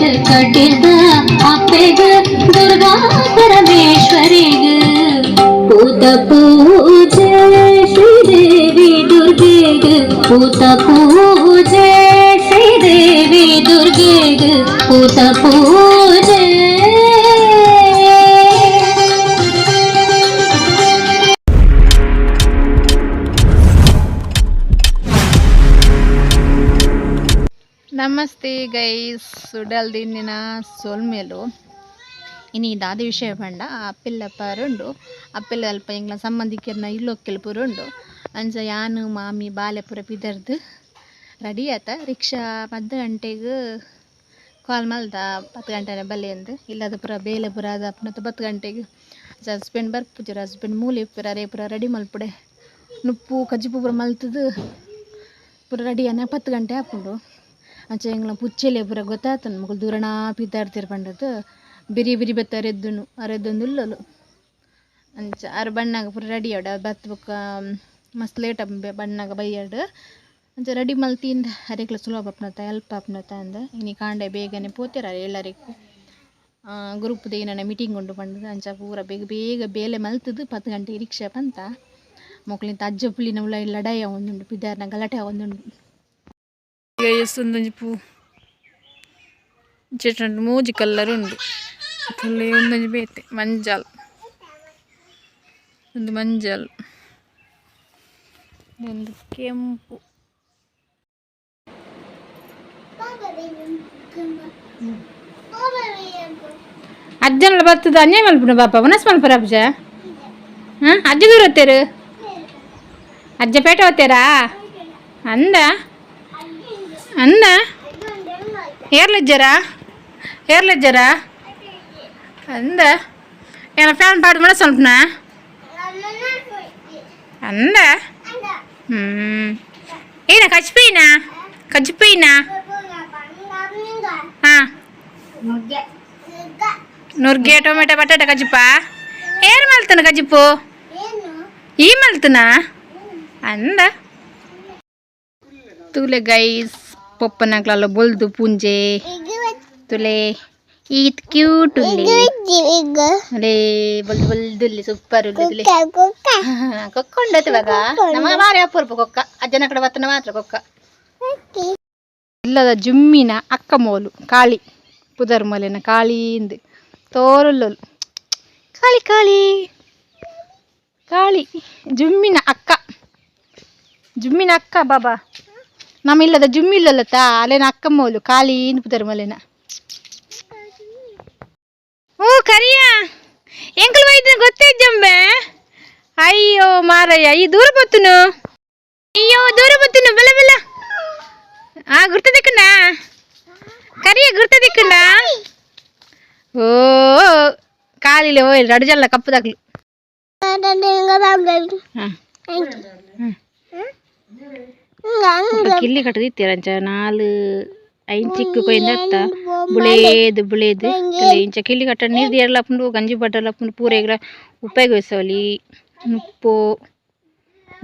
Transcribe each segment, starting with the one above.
ಕಟ್ಟಿದ ಅಪ್ಪೆಗ ದುರ್ಗಾ ಪರಮೇಶ್ವರಿಗ ಪೂತ ಪೂಜೆ ಶ್ರೀದೇವಿ ದುರ್ಗೆಗ ಪೂತ ಪೂಜೆ ಶ್ರೀದೇವಿ ದುರ್ಗೆಗ ಪೂತ ಪೂಜೆ ಗೈಸ್ ಸುಡಲ್ ದಿನಿನ ಇನ್ನು ಇನಿ ದಾದಿ ವಿಷಯ ಪಂಡ ಅಪ್ಪಿಲ್ಲ ಪರುಂಡು ಅಪ್ಪಿಲ್ಲ ಅಲ್ಪ ಎಂಗ್ಲ ಸಂಬಂಧಿಕರನ್ನ ಇಲ್ಲೊಕ್ಕೆಲ್ ಪುರುಂಡು ಅಂಚ ಯಾನು, ಮಾಮಿ ಬಾಲೆ ಪೂರ ಪಿದರ್ದು ರೆಡಿ ಆತ. ರಿಕ್ಷಾ ಮದ್ದು ಗಂಟೆಗೆ ಕಾಲ್ ಮಲ್ದ ಪತ್ತು ಗಂಟೆನೇ ಬಲ್ಲಿ ಇಲ್ಲದ ಪೂರ ಬೇಲೆ ಪೂರ ಅದ ಅಪ್ನತ್ತು ಬತ್ತು ಗಂಟೆಗೆ. ಹಸ್ಬೆಂಡ್ ಬರ್ಪುಜರ ಹಸ್ಬೆಂಡ್ ಮೂಲಿ ಪುರ ರೇ ಪೂರ ರೆಡಿ ಮಲ್ಪುಡೆ. ನುಪ್ಪು ಕಜ್ಜಿಪುರ ಪೂರ ಮಲ್ತದು. ಪುರ ರೆಡಿ ಅನ್ನ ಪತ್ತು ಗಂಟೆ ಹಾಕೊಂಡು ಅಂಚ ಎಂಗ್ಲ ಪುಚ್ಚೆಲೆ ಪೂರ ಗೊತ್ತಾತನು ಮಕ್ಕಳು ದೂರನಾ ಪಿದ್ದಾಡ್ತಿರ್ ಪಂಡದು ಬಿರಿ ಬಿರಿ ಬತ್ತ ಅರೆದ್ದುನು ಅರೆದ್ದೊಂದು ಇಲ್ಲಲು ಅಂಚ ಅರ್ ಬಣ್ಣಾಗ ಪೂರ ರೆಡಿ ಆಡ. ಬತ್ ಬೊಕ್ಕ ಮಸ್ತ್ ಲೇಟ್ ಬಣ್ಣಾಗ ಬೈಯಾಡು. ಅಂಚ ರೆಡಿ ಮಲ್ತಿಂದ ಅರೆಕ್ಲ ಸುಲಭ ಅಪ್ನತ ಹೆಲ್ಪ್ ಅಪ್ನತ ಅಂದ. ಇನಿ ಕಾಂಡೆ ಬೇಗನೆ ಪೋತಿರ ಎಲ್ಲರಿಗೂ. ಗ್ರೂಪ್ದು ಏನನ ಮೀಟಿಂಗ್ ಉಂಡು ಪಂಡದು ಅಂಚ ಪೂರ ಬೇಗ ಬೇಗ ಬೇಲೆ ಮಲ್ತದು. ಪತ್ತು ಗಂಟೆ ರಿಕ್ಷಾ ಪಂತ. ಮಕ್ಕಳಿಂದ ಅಜ್ಜ ಪುಲಿನ ಉಳ್ಳ ಲಡಾಯ ಒಂದುಂಡು. ಪಿದಾರ್ನ ಗಲಾಟೆ ಒಂದುಂಡು. ಒಂದೊಂಜಿ ಪೂ చెట్టు మూజి కలర్ ఉండు తల్లి ఉందని ಬೇತೆ ಮಂಜಾಲ್ ಒಂದು ಮಂಜಾಲ್ ಒಂದು ಕೆಂಪು ಅಜ್ಜನಲ್ಲ ಬರ್ತದ ಅನ್ಯ ಮಲ್ಪುನ ಬಾಪ ವನಸ್ ಮಲ್ಪರ ಅಜ್ಜ ಹಾಂ ಅಜ್ಜ ದೂರ ಹೊತ್ತೇರು ಅಜ್ಜ ಪೇಟ ಹೊತ್ತೇರಾ ಅಂದ ಅಂದ ಏರ್ಲಿಜ್ಜರಾ ಏರ್ಲಿಜ್ಜರಾ ಅಂದ ಏನ ಫ್ಯಾನ್ ಪಾಡ್ದು ಮಾಡ ಸ್ವಲ್ಪನ ಅಂದ ಹ್ಞೂ ಏನ ಕಚ್ಪೀನಾ ಕಜ್ಪೀನಾ ಹಾಂ ನುರ್ಗೆ ಟೊಮೆಟೊ ಬಟಾಟೆ ಕಜ್ಜಿಪ್ಪ ಏನು ಮಲ್ತನ ಕಜ್ಜಿಪ್ಪು ಈ ಮಲ್ತನ ಅಂದ ತುಲೆ ಗೈಸ್ ಪಪ್ಪನಕ್ಲಲ್ಲ ಬೊಲ್ದು ಪುಂಜೆ ತುಲೆ ಈತ್ ಕ್ಯೂಟ್ ಉಲ್ಲಿ ಅಲೇ ಬೊಲ್ದು ಬೊಲ್ದುಲ್ಲಿ ಸೂಪರ್ ಉಲ್ಲಿ ಕೊಕ್ಕ ಉಂಡತ್ ಇವಾಗ. ನಮ್ಮ ಬಾರಿ ಅಪೂರ್ಪ ಕೊಕ್ಕ. ಅಜ್ಜನ ಕಡೆ ಬತ್ತನ ಮಾತ್ರ ಕೊಕ್ಕ. ಇಲ್ಲದ ಜುಮ್ಮಿನ ಅಕ್ಕ ಮೋಲು ಕಾಳಿ. ಪುದರ್ ಕಾಳಿ ಕಾಳಿಂದು ತೋರುಲ್ಲೋಲು. ಕಾಳಿ ಕಾಳಿ. ಕಾಳಿ. ಜುಮ್ಮಿನ ಅಕ್ಕ. ಜುಮ್ಮಿನ ಅಕ್ಕ ಬಾಬಾ. ನಮ್ಮ ಇಲ್ಲದ ಜುಮ್ಮಿ ಇಲ್ಲಲ್ಲತ್ತ ಅಲ್ಲೇನ ಅಕ್ಕ ಮೋಲು ಕಾಳಿ ಪುದರ್ ಮಲೆನ ಓ ಕರಿಯ ಎಂಕಲ್ ವೈದ್ಯ ಗೊತ್ತೇ ಜಂಬೆ ಅಯ್ಯೋ ಮಾರಯ್ಯ ಈ ದೂರ ಬತ್ತುನು ಅಯ್ಯೋ ದೂರ ಬತ್ತುನು ಬೆಲ ಬೆಲ ಆ ಗುರ್ತದಿಕ್ಕಣ್ಣ ಕರಿಯ ಗುರ್ತದಿಕ್ಕಣ್ಣ ಓ ಕಾಲಿಲೆ ಹೋಯ್ ರಡ್ಜಲ್ಲ ಕಪ್ಪದಾಗ್ಲು ಹಾಂ ಕಿಲ್ಲಿ ಕಟ್ಟದಿತ್ತೀರಂಚ ನಾಲ್ ಐನ್ ಚಿಕ್ಕ ಕೊಯ್ದ ಅತ್ತ ಬುಳೇದು ಬುಳೇದು. ಇಂಚ ಕಿಲ್ಲಿ ಕಟ್ಟ ನೀರ್ದು ಆಪುಂಡು ಗಂಜಿ ಬಟ್ಟಲಪ್ಪುಂಡು ಪೂರೆಗ್ಲ ಉಪಯೋಗಿಸಲಿ ಉಪ್ಪು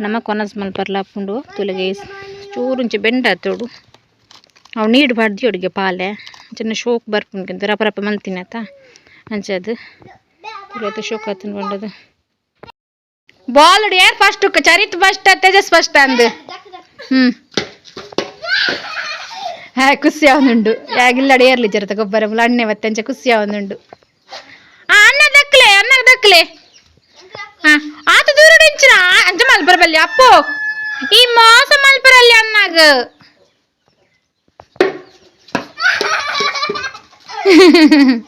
ನಮ ಕೊನಸ್ ಮಲ್ಪರ್ಲಪ್ಪುಂಡು ತುಲಗೆ ಚೂರುಂಚ ಬೆಂಡ ಆತೋಡು ಅವು ನೀಡು ಬಾಡ್ದಿ ಅಡುಗೆ ಪಾಲೆ. ಚೆನ್ನ ಶೋಕ್ ಬರ್ಪುಂಡು ರಪ ರಪ ಮಲ್ತಿನತ ಅಂಚದು ತುಲತ್ತು ಶೋಕ್ ಆತನ್ ಬಂಡದು ಬಾಲ್ ಯಾರು first Charith first Tejas first ಅಂದು. ಖುಷಿ ಅವನುಂಡು ಯಾಗಿಲ್ಲಡೆ ಏರ್ಲಿ ಜರತ, ಗೊಬ್ಬರ ಅಣ್ಣೆ ಮತ್ತೆ ಅಂಚೆ ಖುಷಿ ಆ ಅನ್ನ ದಕ್ಕಲೆ ಅನ್ನ ದಕ್ಕಲೆ ಆತ ದೂರ ಇಂಚಿನ ಅಂಚ ಮಲ್ಪರಬಲ್ಲಿ, ಅಪ್ಪೋ. ಈ ಮೋಸ ಮಲ್ಪರಲ್ಲಿ ಅನ್ನಾಗ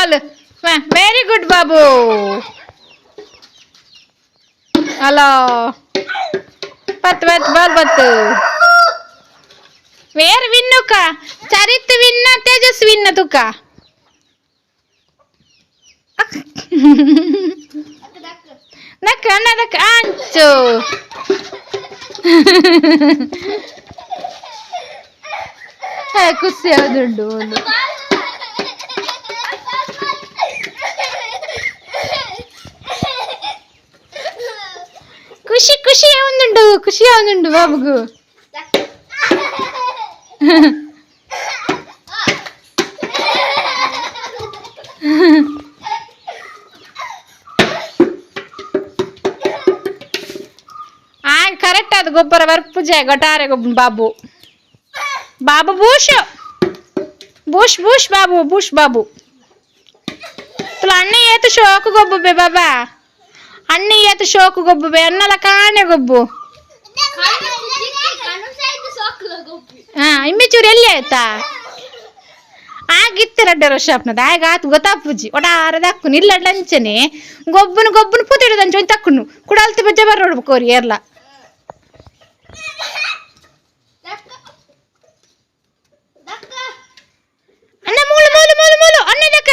ಅನ್ನ ದಕ್ಕ ball very good Babu hello ಪತ್ ಪತ್ ball ಬತ್ತು వేరు విన్నుక చరిత్ విన్న తేజస్ విన్న తుక దక్క అన్న దక్క అంచు ಖುಷಿ ಆದುಂಡು ಖುಷಿ ಖುಷಿಯೇ ಒಂದುಂಡು ಖುಷಿಯೇ ಒಂದುಂಡು ಬಾಬುಗು ಆ ಕರೆಕ್ಟ್ ಅದು ಗೊಬ್ಬರ ವರ್ಪುಜೆ ಗೊಟಾರೆ ಗೊಬ್ಬ ಬಾಬು ಬಾಬು ಭೂಷ್ ಭೂಷ್ ಭೂಷ್ ಬಾಬು ಭೂಷ್ ಬಾಬು ತುಲ ಅಣ್ಣ ಏತು ಶೋಕು ಗೊಬ್ಬೆ ಬಾಬಾ ಅಣ್ಣಿಯತ್ತು ಶೋಕು ಗೊಬ್ಬು ಬೇ, ಅನ್ನಲ ಕಾಣೆ ಗೊಬ್ಬು. ಹಾ, ಇಮ್ಮಿಚೂರು ಎಲ್ಲಿ ಆಯ್ತಾ? ಆಗಿತ್ತೆ ರಡ್ಡರ ಶಾಪ್ನದ ಆಗ ಆತು ಗೊತ್ತಾಪುಜಿ ಒಡಾರ ದಕ್ಕುನು ಇಲ್ಲ ಲಂಚನೆ. ಗೊಬ್ಬನ ಗೊಬ್ಬನ ಪೂತಿಡದ ಅಂಚ, ಒಂದು ತಕ್ಕುನು. ಕುಡಲ್ತಿ ಬರ ಬರೋಡ್ಬೇಕು ಅವ್ರಿ ಎಲ್ಲ ಅಣ್ಣ ಮೂಲ ಮೂಲು ಮೂಲು ಮೂಲು ಅಣ್ಣ ದಕ್ಕ.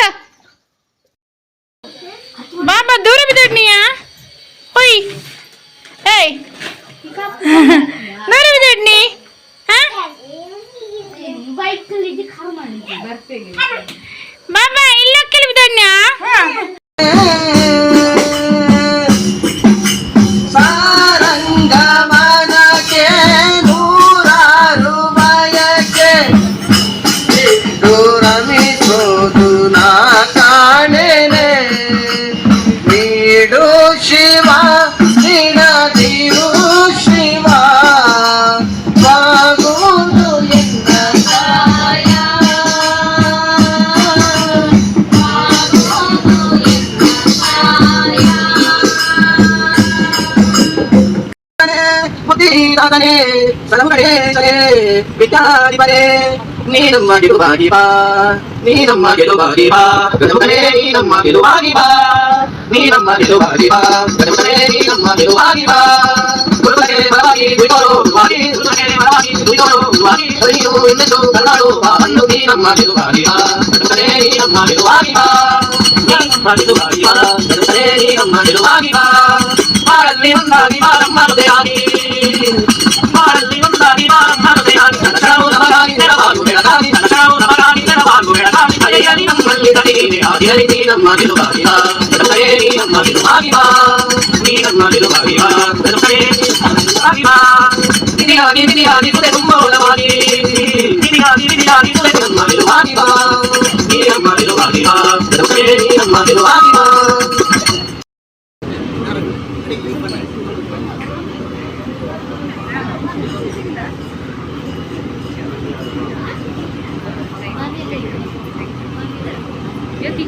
ಬಾಬಾ, ದೂರ ಬಿದ್ದಣ್ಣಯ್ಯ ಹೊಯ್ ಏಯ್ ದೂರ ಬಿದ್ದಡ್ನಿ ಹಾ ಬಾಬಾ ಇಲ್ಲ ಕೆಲವಿದಣ್ಣ ಸಾರಂಗಮನಕ್ಕೆ ಮುದಿರಾದನೆ ಸಲಮುಗಡೆ ಸಲೆ ಬಿಟ್ಟಾಡಿ ಬರೆ ನೀ ನಮ್ಮ ಗೆಲುವಾಗಿ ಬಾ ನೀ ನಮ್ಮ ಗೆಲುವಾಗಿ ಬಾ ಗದಮಗನೆ ನೀ ನಮ್ಮ ಗೆಲುವಾಗಿ ಬಾ ನೀ ನಮ್ಮ ಗೆಲುವಾಗಿ ಬಾ ಗದಮಗನೆ ನೀ ನಮ್ಮ ಗೆಲುವಾಗಿ ಬಾ ಗುರುಗನೆ ಬಲವಾಗಿ ಕುಯ್ತೋರು ಗುರುವಾಗಿ ಗುರುಗನೆ ಬಲವಾಗಿ ಕುಯ್ತೋರು ಗುರುವಾಗಿ ಹರಿಯು ಎಂದೆಂದು ಕರುಣಾಡು ಬಾ ಅಂದು ನೀ ನಮ್ಮ ಗೆಲುವಾಗಿ ಬಾ ಗದಮಗನೆ ನೀ ನಮ್ಮ ಗೆಲುವಾಗಿ ಬಾ ನೀ ನಮ್ಮ ಗೆಲುವಾಗಿ ಬಾ ಗದಮಗನೆ ನೀ ನಮ್ಮ ಗೆಲುವಾಗಿ ಬಾ ಮಾಡಲ್ಲಿ ಒಂದಾಗಿ ಬಾರಮ್ಮ ಹೃದಯಾಗಿ அதிரடி நீடம் மதில் பாவிவா திருமலே நீடம் மதில் பாவிவா நீடம் மதில் பாவிவா திருமலே பாவிவா விதியாதி விதியாதி புதைக்கும் மௌலவாதி விதியாதி விதியாதி புதைக்கும் மதில் பாவிவா நீடம் மதில் பாவிவா திருமலே நீடம் மதில் பாவிவா Thank you. Yeti.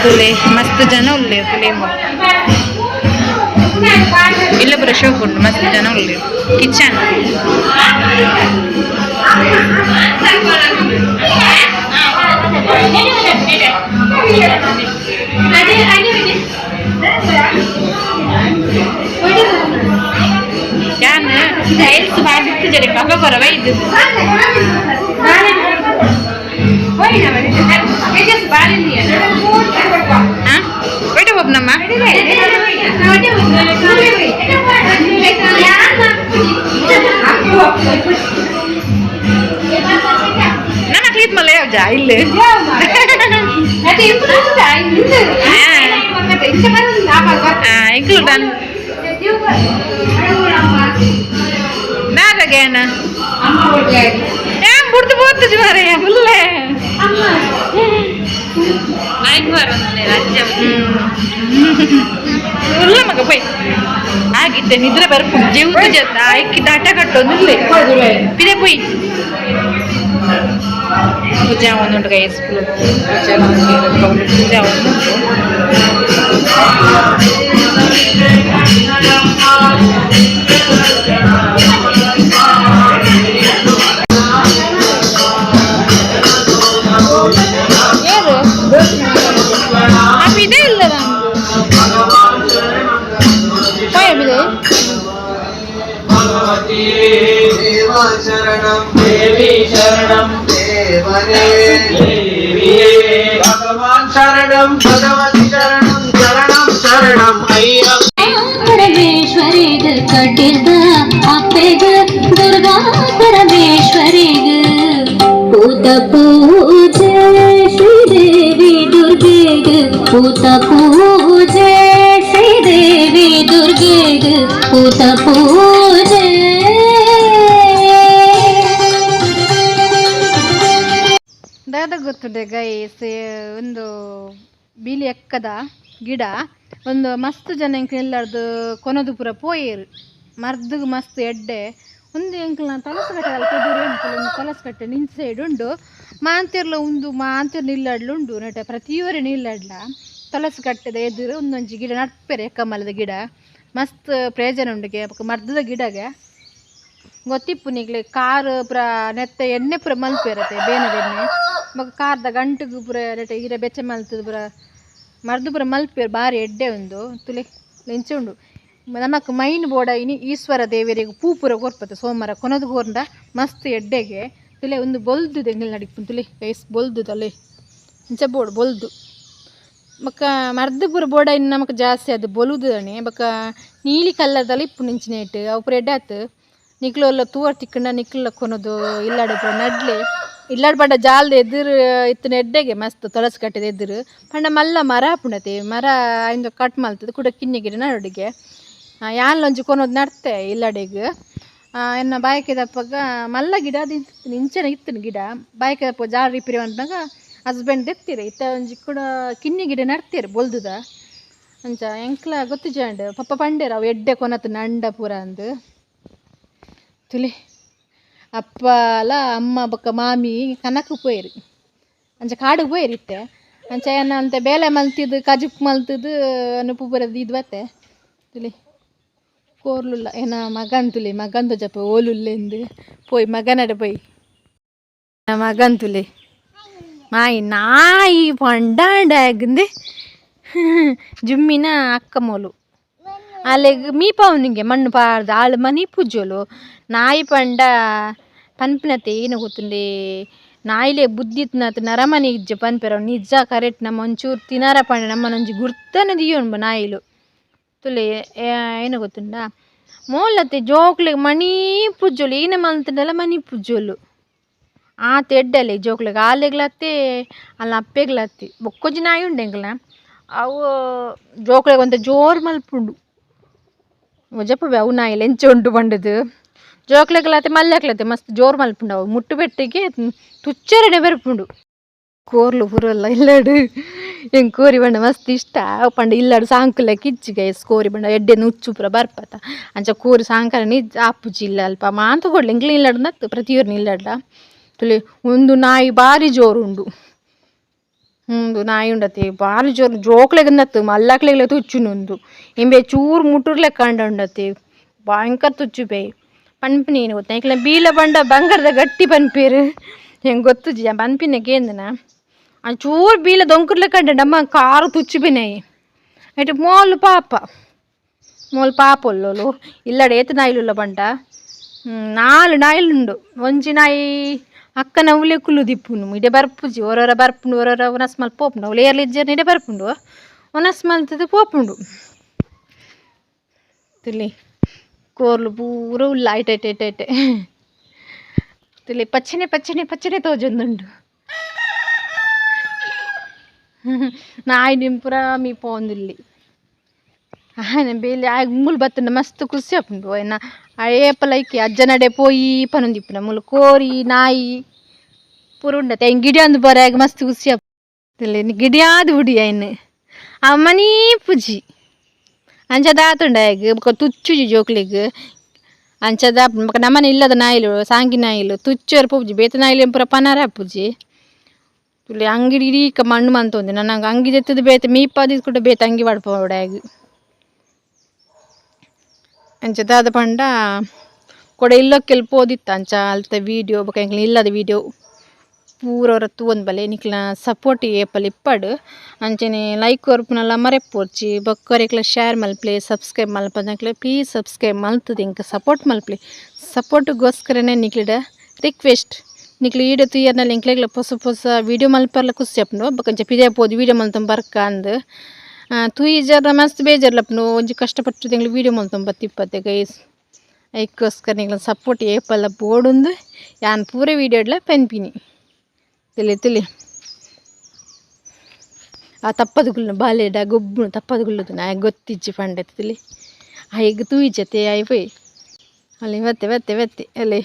ತುಲೆ ಮಸ್ತ್ ಜನ ಉಳ್ಳಿ ತುಲೆ ಇಲ್ಲ ಬರ ಶೋಕ್ ಉಂಟು ಮಸ್ತ್ ಜನ ಉಳ್ಳಿ ಕಿಚನ್ ಯಾನ್ ಟೈಲ್ಸ್ ಮಾಡಿತ್ತು ಜರಿ ಕಫ ಬರವ ಇದು ಹಾ ಬೇಡ ಹೋಗ್ನಮ್ಮ ನನ್ನ ಕ್ಲೀತ್ ಮಲ್ಲ ಯಾವ ಜಾ ಇಲ್ಲಿ ಎಂಕ್ಲು ಡನ್ ನಾಗೇನ ಏನ್ ಬುಡ್ದು ಬೋತದು ಮಾರೆ ಮುಲ್ಲೆ ಮುಲ್ಲ ಮಗ ಪೈ ಆಗಿದ್ದೆ ನಿದ್ರೆ ಬರ್ಪು ಜೀವ ಜತ್ತ ಆಯ್ಕಿ ದಾಟ ಕಟ್ಟೊಂದಿಲ್ಲೆ ಪಿದೆ ಪೊಯ್ ಪೂಜಾ ಒಂದುಂಟು ಕೈ ಸ್ಕೂಲ್ ಪೂಜಾ ಪೂಜಾ ಒಂದುಂಟು ಏರು ದೇವಾ ಶರಣಂ ದೇವಿ ಶರಣಂ ದೇವರೇ ದೇವಿಯೇ ಭಗವಾನ್ ಶರಣಂ ಭಗವತಿ ಶರಣಂ ಶರಣಂ ಶರಣಂ ಅಯ್ಯಪ್ಪ ಪರಮೇಶ್ವರಿಗ ಕಟ್ಟಿದ ಅಪ್ಪೆಗ ದುರ್ಗಾ ಪರಮೇಶ್ವರಿಗ ಪೂತ ಪೂಜೆ ಶ್ರೀದೇವಿ ದುರ್ಗೆಗ ಪೂತ ಪೂಜೆ ಶ್ರೀದೇವಿ ದುರ್ಗೆಗ ಪೂತ ಪೂಜೆ ಗೈಸ್ ಒಂದು ಬೀಲಿ ಎಕ್ಕದ ಗಿಡ, ಒಂದು ಮಸ್ತ್ ಜನ ಎಂಕ್ಲು ಎಲ್ಲರದು ಕೊನದು ಪೂರ ಪೋಯೇರು ಮರ್ದಗ್ ಮಸ್ತ್ ಎಡ್ಡೆ. ಒಂದು ಎಂಕ್ಲ ನಾನು ತಲಸಕಟ್ಟೆ ಅಲ್ಪ ದೂರ ನಿನ್ ಸೈಡ್ ಉಂಡು. ಮಾಂತಿರ್ಲ ಒಂದು ಮಾಂತಿರ್ ನಿಲ್ಲಡ್ಲು ಉಂಡು, ನಟ ಪ್ರತಿಯೊರೆ ನಿಲ್ಲಡ್ಲ. ತಲಸಕಟ್ಟೆದ ಎದುರು ಒಂದೊಂಜಿ ಗಿಡ ನಡ್ಪೆರೆ ಕಮಲದ ಗಿಡ. ಮಸ್ತ್ ಪ್ರಯೋಜನ ಉಂಡುಗೆ ಮರ್ದದ ಗಿಡಗೆ. ಗೊತ್ತಿಪ್ಪು ನಿಗ್ಲೆ, ಕಾರ್ ಪುರ ನೆತ್ತ ಎಣ್ಣೆ ಪುರ ಮಲ್ಪೆರತೆ ಬೇನದ ಮಗ ಕಾರ್ದ ಗಂಟುಗು ಪುರ ನೆಟ್ಟ ಇರ ಬೆಚ್ಚ ಮಲ್ತದ ಪೂರ, ಮರ್ದು ಪೂರ ಮಲ್ಪೆರ್ ಬಾರಿ ಎಡ್ಡೆ ಉಂದು ತುಲೆ ಇಂಚ ಉಂಡು. ನಮಕ್ ಮೈನ್ ಬೋಡ ಇನಿ ಈಶ್ವರ ದೇವರಿಗೆ ಪೂ ಪೂರ ಕೊರ್ಪತ್ತೆ. ಸೋಮವಾರ ಕೊನದು ಕೋರ್ಂಡ ಮಸ್ತ್ ಎಡ್ಡೆಗೆ ತುಲೆ ಒಂದು ಬೊಲ್ದು ಎಂಗಿಲ್ ನಡಿಪು ತುಲೆ ಕೈಸ್ ಬೊಲ್ದು ತಲೆ. ಇಂಚ ಬೋಡು ಬೊಲ್ದು. ಬೊಕ್ಕ ಮರ್ದು ಪೂರ ಬೋಡ ಇನ್ನು ನಮಕ್ ಜಾಸ್ತಿ ಅದು ಬೊಲುದು ಅಣೆ ಬೊಕ್ಕ ನೀಲಿ ಕಲ್ಲರ್ದಲ್ಲಿ ಇಪ್ಪು ನಿಂಚಿನೇಟ್ ಅವು ಪೂರ ಎಡ್ಡೆ ನಿಕ್ಲು ಎಲ್ಲ ತೂವರ್ ತಿಕ್ಕಂಡ ನಿಕ್ಲ ಕೊನದು ಇಲ್ಲಾಡೆ ಪೂರ ನಡ್ಲೆ. ಇಲ್ಲಾಡ್ ಪಂಡ ಜಾಲ್ದ ಎದುರು ಇತ್ತಿನ ಎಡ್ಡೆಗೆ ಮಸ್ತ್ ತೊಳಸ್ ಕಟ್ಟಿದ ಎದುರು ಪಂಡ ಮಲ್ಲ ಮರ ಪುಣತೆ, ಮರ ಇಂದು ಕಟ್ ಮಲ್ತದ, ಕೂಡ ಕಿನ್ನಿ ಗಿಡ ನಡುಗೆ ಯಾನ್ಲೊಂಜಿ ಕೊನೋದು ನಡ್ತೆ ಇಲ್ಲಾಡೆಗ್. ಎನ್ನ ಬಾಯಕೆದಪ್ಪಗ ಮಲ್ಲ ಗಿಡ ಅದು ಇಂಚನ ಇತ್ತಿನ ಗಿಡ. ಬಾಯಕೆದಪ್ಪ ಜಾಲ್ ರಿಪೇರಿ ಅಂದಾಗ ಹಸ್ಬೆಂಡ್ ದೆತ್ತಿರಿ, ಇತ್ತ ಒಂಜಿ ಕೂಡ ಕಿನ್ನಿ ಗಿಡ ನಡ್ತೀರಿ ಬೊಲ್ದುದ. ಅಂಚ ಎಂಕ್ಲ ಗೊತ್ತು ಜಾಂಡ್ ಪಪ್ಪ ಪಂಡೇರ ಅವು ಎಡ್ಡೆ ಕೊನತ್ ನಂಡ ಪೂರ ಅಂದು. ತುಲೆ. ಅಪ್ಪಲ ಅಮ್ಮ ಬೊಕ್ಕ ಮಾಮಿ ಕನಕ್ ಪೋಯೆರ್ ಅಂಚ ಕಾಡಿಗೆ ಪೋಯೆರ್ ಇತ್ತೆ. ಅಂಚ ಏನ ಅಂತೆ ಬೇಲೆ ಮಲ್ತಿದ್ದು ಕಜುಪ್ ಮಲ್ತಿದ್ದು, ಅನುಪು ಬರದು ಇದು ಬತ್ತೆ ತುಲೆ, ಕೋರ್ಲುಲ್ಲ, ಏನ ಮಗನ್ ತುಲೆ ಮಗಂದು ಜಪ ಓಲುಲ್ಲೆಂದು. ಪೋಯ್, ಮಗನಡೆ ಪೋಯ್. ಮಗನ್ ತುಲೆ. ಮಾಯಿ, ನಾಯಿ ಪಂಡಾಂಡಾಗಂದೆ ಜುಮ್ಮಿನ ಅಕ್ಕ ಮೋಲು. ಅಲೆಗ್ ಮೀಪವನಿಗೆ ಮಣ್ಣು ಪಾಡ್ದು, ಆಳು ಮನಿ ಪುಜ್ಜೋಲು ನಾಯಿ ಪಂಡ ಪನ್ಪಿನತೆ ಏನು ಗೊತ್ತುಂಡೆ? ನಾಯಿಲೆ ಬುದ್ಧಿತ್ನಾತ್ ನರಮನೆ ಇಜ್ಜೆ ಪನ್ಪೆರ. ನಿಜ ಕರೆಕ್ಟ್ ನಮ್ಮ ಒಂಚೂರು ತಿನಾರ ಪಂಡ ನಮ್ಮನೊಂಜಿ ಗುರ್ತನ ದಿಯೋನ್ಬ ನಾಯಿಲು. ತುಲೆ ಏನು ಗೊತ್ತುಂಡ? ಮೋಲತ್ತೆ ಜೋಕ್ಲೆ ಮಣಿ ಪುಜ್ಜೋಲು ಏನ ಮಲ್ತಂಡಲ್ಲ ಮನಿ ಪುಜ್ಜೋಲು ಆ ತೆಡ್ಡಲೆ ಜೋಕ್ಲೆಗ್, ಆಲೆಗ್ಲತ್ತೆ, ಅಲ್ಲ ಅಪ್ಪೆಗ್ಲತ್ತಿ. ಬೊಕ್ಕೊಜಿ ನಾಯಿ ಉಂಡು ಎಂಕ್ಲ ಅವು ಜೋಕ್ಲೆಗ್ ಒಂತ ಜೋರು ಮಲ್ಪುಂಡು. ಜಪ್ಪವೆ ಅವು ನಾಯಿ ಲೆಂಚ ಉಂಟು ಬಂಡದು ಜೋಕ್ಲೆಗ್ಲತ್ತೆ ಮಲ್ಲೆಕ್ಲತ್ತೆ ಮಸ್ತ್ ಜೋರು ಮಲ್ಪುಂಡು ಅವು ಮುಟ್ಟು ಬೆಟ್ಟಿಗೆ ತುಚ್ಚರನೆ ಬೆರ್ಪುಂಡು ಕೋರ್ಲು ಪುರಲ್ಲ ಇಲ್ಲಾಡು ಹೆಂಗೆ ಕೋರಿ ಬಂಡ ಮಸ್ತ್ ಇಷ್ಟ ಅವು ಪಂಡ ಇಲ್ಲಾಡು ಸಾಂಕುಲ ಕಿಚ್ಚಿಗೆ ಎಸ್ ಕೋರಿ ಬಂಡ ಎಡ್ಡೆ ನುಚ್ಚು ಪುರ ಬರ್ಪತ ಅಂಚ ಕೋರಿ ಸಾಂಕಲ ನಿಜ ಆಪುಜಿ ಇಲ್ಲ ಅಲ್ಪ ಮಾಂತ ಕೊಡ್ಲಿ ಎಂಕ್ಲ ಇಲ್ಲಾಡು ನತ್ತು ಪ್ರತಿಯೊರ್ನ ಇಲ್ಲಾಡ್ಲ ತುಲೆ ಒಂದು ನಾಯಿ ಬಾರಿ ಜೋರು ಉಂಡು ಒಂದು ನಾಯಿ ಉಂಡತಿ ಬಾರಿ ಜೋರು ಜೋಕ್ಲೆಗ್ ನತ್ತು ಮಲ್ಲಾಕ್ಲೆಗ್ಲೆ ತುಚ್ಚುನೊಂದು ಇಂಬೆ ಚೂರು ಮುಟುರ್ಲೆ ಕಂಡ ಉಂಡತಿ ಭಯಂಕರ ತುಚ್ಚು ಬೇ ಪನ್ಪಿನ ಏನು ಗೊತ್ತಾ ಈಕಲ ಬೀಲ ಬಂಡ ಬಂಗಾರದ ಗಟ್ಟಿ ಪನ್ಪೇರು ಹೆಂಗೆ ಗೊತ್ತು ಜಿ ಪನ್ಪಿನ ಕೇಂದನ ಆ ಚೂರು ಬೀಲ ದೊಂಕುರ್ಲೆ ಕಂಡ ನಮ್ಮ ಕಾರು ತುಚ್ಚು ಬಿನಾಯಿ ಐಟು ಮೋಲು ಪಾಪ ಮೋಲ್ ಪಾಪ ಒಲ್ಲೋಲು ಇಲ್ಲಡೆ ಏತ ನಾಯಿಲುಲ್ಲ ಬಂಡ ಹ್ಮ್, ನಾಲು ನಾಯಿಲುಂಡು ಒಂಜಿ ನಾಯಿ ಅಕ್ಕನ ಉಲೆ ಕುಲ್ಲು ದಿಪ್ಪುನು ಇಡೆ ಬರ್ಪುಜಿ ಒರೊರ ಬರ್ಪುಂಡು ಒರೊರ ಒನಸ್ ಮಲ್ ಪೋಪುಂಡು ಅವಳು ಏರ್ಲ ಇಜ್ಜರ್ನ ಇಡೆ ಬರ್ಪುಂಡು ಒನಸ್ ಮಲ್ತದು ಪೋಪುಂಡು ತುಲಿ ಕೋರ್ಲು ಪೂರ ಉಲ್ಲ ಐಟೆ ಐಟೆ ಐಟೆ ಐಟೆ ತುಲಿ ಪಚ್ಚನೆ ಪಚ್ಚನೆ ಪಚ್ಚನೆ ತೋಜೊಂದುಂಡು ನಾಯಿ ನಿಂಪುರ ಮೀ ಪೋಂದುಲ್ಲಿ ఆయన బేలి ఆ ములు బతుండ మస్తు ఖుషి అప్పుడు ఆయన అయ్యేపలకి అజ్జనడే ಪೋಯಿ పని ఉంది ఇప్పుడు నమ్ములు ನಾಯಿ నాయి ಪೂರುಂಡ ತೆಂಗ್ ಗಿಡಿಯೊಂದು ಬರಾಗ ಮಸ್ತ್ ಖುಷಿ ಆಗ್ತಿಲ್ಲ ಗಿಡಿಯಾದ ಹುಡಿ ಅಯ್ಯನ ಅಮ್ಮನೀ ಪೂಜಿ. ಅಂಚದ ಆತುಂಡ ಆಗ ತುಚ್ಚುಜಿ ಜೋಕ್ಲಿಗ್. ಅಂಚದ ಬಕ ನಮ್ಮನೆ ಇಲ್ಲದ ನಾಯಿಲು, ಸಾಂಗಿ ನಾಯಿಲು, ತುಚ್ಚರು ಪೂಜಿ, ಬೇತ ನಾಯಿಲು ಪೂರ ಪನಾರ ಪೂಜಿ. ತುಳಿ ಅಂಗಡಿ ಇಡೀಕ ಮಣ್ಣು ಮಂತೊಂದು. ನನಗೆ ಅಂಗಿ ಜೆತ್ತದ ಬೇತ ಮೀಪಾದಿಸ್ಕೊಟ್ಟು ಬೇತ ಅಂಗಿ ಪಡ್ಪೋಡ ದಾದ ಪಂಡ ಕೊಡೆ ಇಲ್ಲ ಕೆಲ್ಪೋದಿತ್ತ ಅಂಚ ಅಲ್ತ ವೀಡಿಯೋ ಬೊಕ ಇಲ್ಲದ ವೀಡಿಯೋ ಪೂರ ತೂವೊಂದು ಬಲೆ ನಿಕ್ಲ ಸಪೋರ್ಟ್ ಏಪಲ್ ಇಪ್ಪಡು. ಅಂಚನೆ ಲೈಕ್ ಕೊರ್ಪುನಲ್ಲ ಮರೆಪೋರ್ಚಿ. ಬೊಕ್ಕರೆಕ್ಲ ಶೇರ್ ಮಲ್ಪ್ಲೆ ಸಬ್ಸ್ಕ್ರೈಬ್ ಮಲ್ಪದಂಕ್ಲೆ ಪ್ಲೀಸ್ ಸಬ್ಸ್ಕ್ರೈಬ್ ಮಲ್ತದ ಇಂಕ ಸಪೋರ್ಟ್ ಮಲ್ಪ್ಲೆ. ಸಪೋರ್ಟ್ಗೋಸ್ಕರನೇ ನಿಕ್ಲಿಡ ರಿಕ್ವೆಸ್ಟ್ ನಿಕ್ಲು ಈಡ ತುಯ್ಯರ್ನಲ್ಲಿ ಇಂಕ್ಲೆಗ್ಲ ಹೊಸ ಹೊಸ ವೀಡಿಯೋ ಮಲ್ಪರ್ಲ ಖುಷಿ ಅಪ್ನು ಬೊಕಂಚ ಪಿದೆ ಪೋದು ವೀಡಿಯೋ ಮಲ್ತಂಬರ್ಕ ಬರ್ಕ ಅಂದು. ತುಯಿ ಜರ ಮಸ್ತ್ ಬೇಜಾರ್ಲಪ್ನು ಒಂಜಿ ಕಷ್ಟಪಟ್ಟು ತಿಂಗ್ಳು ವೀಡಿಯೋ ಮಲ್ತೊಂದು ಬತ್ತಿಪ್ಪತ್ತೆ ಗೈಸ್ ಐಕ್ಕೋಸ್ಕರ ನಿಕ್ಲ ಸಪೋರ್ಟ್ ಏಪಲ್ಲ ಬೋಡುಂದು ಯಾನ್ ಪೂರ ವೀಡಿಯೋಡ್ಲ ಪೆನ್ಪಿನಿ ತಿಳಿ ತಿಳಿ ಆ ತಪ್ಪದುಗುಳ್ನ ಬಾಲೆಡ ಗೊಬ್ಬು ತಪ್ಪದುಗುಳ್ಳುದು ನಾ ಗೊತ್ತಿಜ್ಜಿ ಪಂಡೆ ತಿಳಿ ಐಗ್ ತೂಯಿಜತೆ ಆಯ್ ಪೋಯ್ ಅಲ್ಲಿ ಮತ್ತೆ ಮತ್ತೆ ಮತ್ತೆ ಅಲ್ಲಿ